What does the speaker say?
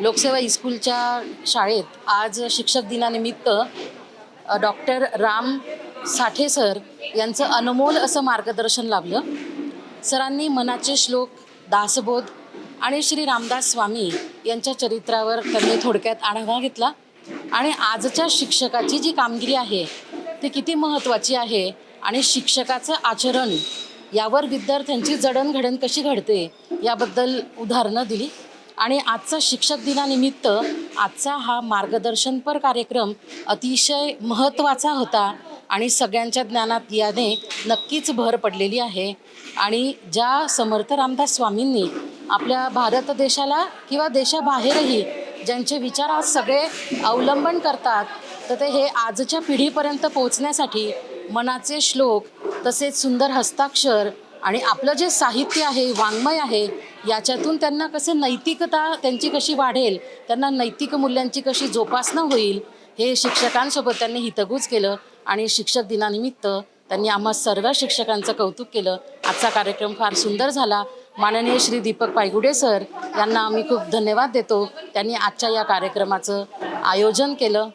लोकसेवा स्कूलच्या शाळेत आज शिक्षक दिनानिमित्त डॉक्टर राम साठे सर यांचं अनमोल असं मार्गदर्शन लाभलं. सरांनी मनाचे श्लोक दासबोध आणि श्री रामदास स्वामी यांच्या चरित्रावर त्यांनी थोडक्यात आढावा घेतला. आणि आजच्या शिक्षकाची जी कामगिरी आहे ती किती महत्त्वाची आहे आणि शिक्षकाचं आचरण यावर विद्यार्थ्यांची जडणघडण कशी घडते याबद्दल उदाहरणं दिली. आणि आजचा शिक्षक दिनानिमित्त आजचा हा मार्गदर्शनपर कार्यक्रम अतिशय महत्त्वाचा होता आणि सगळ्यांच्या ज्ञानात याने नक्कीच भर पडलेली आहे. आणि ज्या समर्थ रामदास स्वामींनी आपल्या भारत देशाला किंवा देशाबाहेरही ज्यांचे विचार आज सगळे अवलंबन करतात तर ते हे आजच्या पिढीपर्यंत पोहोचण्यासाठी मनाचे श्लोक तसेच सुंदर हस्ताक्षर आणि आपलं जे साहित्य आहे वाङ्मय आहे याच्यातून त्यांना कसे नैतिकता त्यांची कशी वाढेल त्यांना नैतिक मूल्यांची कशी जोपासना होईल हे शिक्षकांसोबत त्यांनी हितगुज केलं आणि शिक्षक दिनानिमित्त त्यांनी आम्हा सर्व शिक्षकांचं कौतुक केलं. आजचा कार्यक्रम फार सुंदर झाला. माननीय श्री दीपक पायगुडे सर यांना आम्ही खूप धन्यवाद देतो. त्यांनी आजच्या या कार्यक्रमाचं आयोजन केलं.